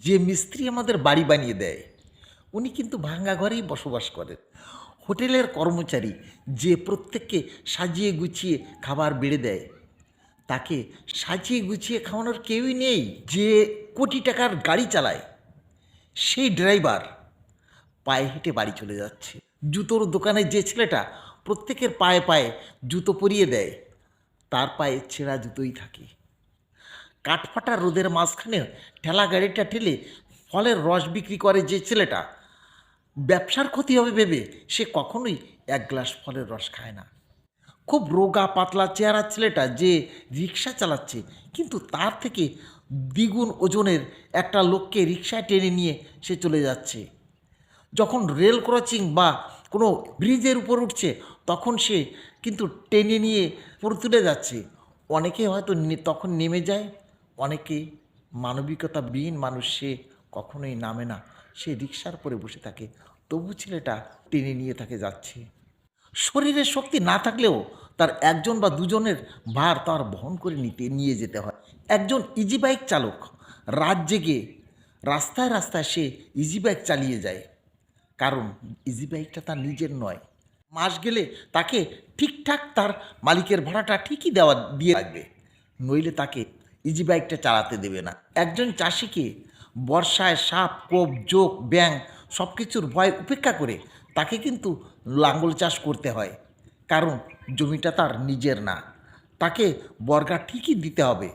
যে মিস্ত্রি আমাদের বাড়ি বানিয়ে দেয়, উনি কিন্তু ভাঙ্গা ঘরেই বসবাস করেন। হোটেলের কর্মচারী যে প্রত্যেককে সাজিয়ে গুছিয়ে খাবার বেড়ে দেয়, তাকে সাজিয়ে গুছিয়ে খাওয়ানোর কেউই নেই। যে কোটি টাকার গাড়ি চালায়, সেই ড্রাইভার পায়ে হেঁটে বাড়ি চলে যাচ্ছে। জুতোর দোকানে যে ছেলেটা প্রত্যেকের পায়ে পায়ে জুতো পরিয়ে দেয়, তার পায়ে ছেঁড়া জুতোই থাকে। কাঠফাটা রোদের মাঝখানে ঠেলা গাড়িটা ঠেলে ফলের রস বিক্রি করে যে ছেলেটা। ব্যবসার ক্ষতি হবে ভেবে সে কখনোই এক গ্লাস ফলের রস খায় না। খুব রোগা, পাতলা চেহারা ছেলেটা যে রিক্সা চালাচ্ছে, কিন্তু তার থেকে দ্বিগুণ ওজনের একটা লোককে রিক্সায় টেনে নিয়ে সে চলে যাচ্ছে। যখন রেল ক্রসিং বা কোনো ব্রিজের উপর উঠছে, তখন সে কিন্তু টেনে নিয়ে পুরো তুলে যাচ্ছে। অনেকে হয়তো তখন নেমে যায়। অনেকে মানবিকতা বিহীন মানুষ সে কখনোই নামে না, সে রিক্সার পরে বসে থাকে। তবু ছেলেটা টেনে নিয়ে তাকে যাচ্ছে। শরীরের শক্তি না থাকলেও তার একজন বা দুজনের ভার তার বহন করে নিতে, নিয়ে যেতে হয়। একজন ইজি বাইক চালক, রাত জেগে রাস্তায় রাস্তায় সে ইজি বাইক চালিয়ে যায়। কারণ ইজি বাইকটা তার নিজের নয়। মাস গেলে তাকে ঠিকঠাক তার মালিকের ভাড়াটা ঠিকই দেওয়া, দিয়ে রাখবে নইলে তাকে ইজি বাইকটা চালাতে দেবে না। একজন চাষিকে বর্ষায় সাপ, কোপ, জোক ব্যাং সব কিছুর ভয় উপেক্ষা করে তাকে কিন্তু লাঙ্গল চাষ করতে হয়। কারণ জমিটা তার নিজের না। তাকে বর্গা ঠিকই দিতে হবে।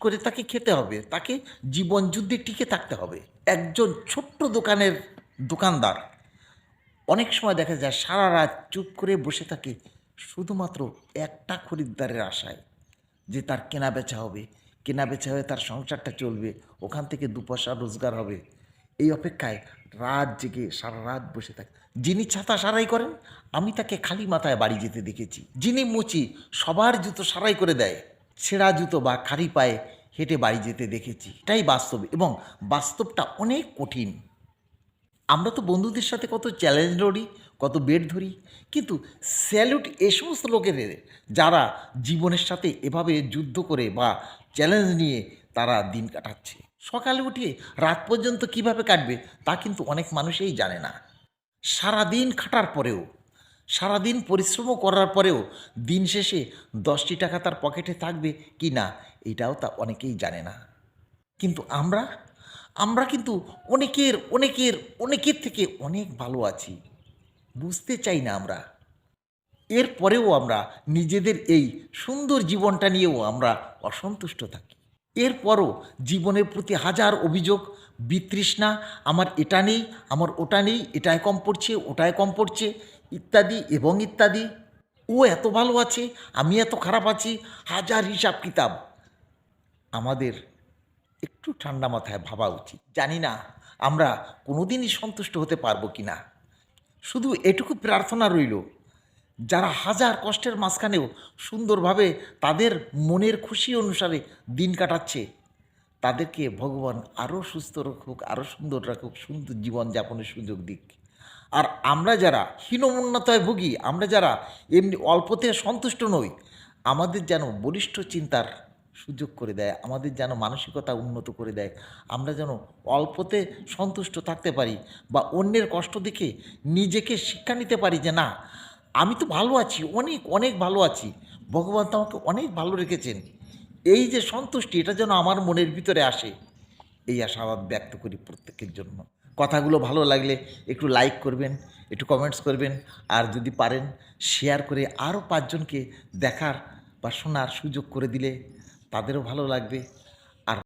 করে তাকে খেতে হবে। তাকে জীবন যুদ্ধে টিকে থাকতে হবে। একজন ছোট্ট দোকানের দোকানদার অনেক সময় দেখা যায় সারা রাত চুপ করে বসে থাকে শুধুমাত্র একটা খরিদ্দারের আশায়। যে তার কেনা বেচা হবে, কেনা বেচা হয়ে তার সংসারটা চলবে, ওখান থেকে দু পয়সা রোজগার হবে। এই অপেক্ষায় রাত জেগে সারা রাত বসে থাকে। যিনি ছাতা সারাই করেন, আমি তাকে খালি মাথায় বাড়ি যেতে দেখেছি। যিনি মুচি, সবার জুতো সারাই করে দেয়। ছেঁড়া জুতো বা খালি পায়ে হেঁটে বাড়ি যেতে দেখেছি। এটাই বাস্তব এবং বাস্তবটা অনেক কঠিন। আমরা তো বন্ধুদের সাথে কত চ্যালেঞ্জ লড়ি কত বেড ধরি। কিন্তু স্যালুট এ সমস্ত লোকেদের যারা জীবনের সাথে এভাবে যুদ্ধ করে বা চ্যালেঞ্জ নিয়ে তারা দিন কাটাচ্ছে। সকালে উঠে রাত পর্যন্ত কীভাবে কাটবে, তা কিন্তু অনেক মানুষই জানে না। সারাদিন খাটার পরেও, সারাদিন পরিশ্রমও করার পরেও দিন শেষে দশটি টাকা তার পকেটে থাকবে কি না, এটাও তা অনেকেই জানে না। কিন্তু আমরা আমরা কিন্তু অনেকের অনেকের অনেকের থেকে অনেক ভালো আছি। বুঝতে চাই না আমরা। এরপরেও আমরা নিজেদের এই সুন্দর জীবনটা নিয়েও আমরা অসন্তুষ্ট থাকি। এরপরও জীবনের প্রতি হাজার অভিযোগ, বিতৃষ্ণা, আমার এটা নেই, আমার ওটা নেই এটাই কম পড়ছে ওটাই কম পড়ছে, ইত্যাদি এবং ইত্যাদি। ও এত ভালো আছে, আমি এত খারাপ আছি, হাজার হিসাব কিতাব। আমাদের একটু ঠান্ডা মাথায় ভাবা উচিত। জানি না আমরা কোনোদিনই সন্তুষ্ট হতে পারব কি না শুধু এটুকু প্রার্থনা রইল, যারা হাজার কষ্টের মাঝখানেও সুন্দরভাবে তাদের মনের খুশি অনুসারে দিন কাটাচ্ছে, তাদেরকে ভগবান আরও সুস্থ রাখুক, আরও সুন্দর রাখুক, সুন্দর জীবনযাপনের সুযোগ দিক। আর আমরা যারা হীনমন্যতায় ভুগি, আমরা যারা এমনি অল্পতে সন্তুষ্ট নই, আমাদের যেন বলিষ্ঠ চিন্তার সুযোগ করে দেয়, আমাদের যেন মানসিকতা উন্নত করে দেয়, আমরা যেন অল্পতে সন্তুষ্ট থাকতে পারি বা অন্যের কষ্ট দেখে নিজেকে শিক্ষা নিতে পারি যে না, আমি তো ভালো আছি, অনেক অনেক ভালো আছি, ভগবান তো আমাকে অনেক ভালো রেখেছেন। এই যে সন্তুষ্টি, এটা যেন আমার মনের ভিতরে আসে, এই আশাবাদ ব্যক্ত করি প্রত্যেকের জন্য। কথাগুলো ভালো লাগলে একটু লাইক করবেন, একটু কমেন্টস করবেন, আর যদি পারেন শেয়ার করে আরও পাঁচজনকে দেখার বা শোনার সুযোগ করে দিলে তাদেরও ভালো লাগবে।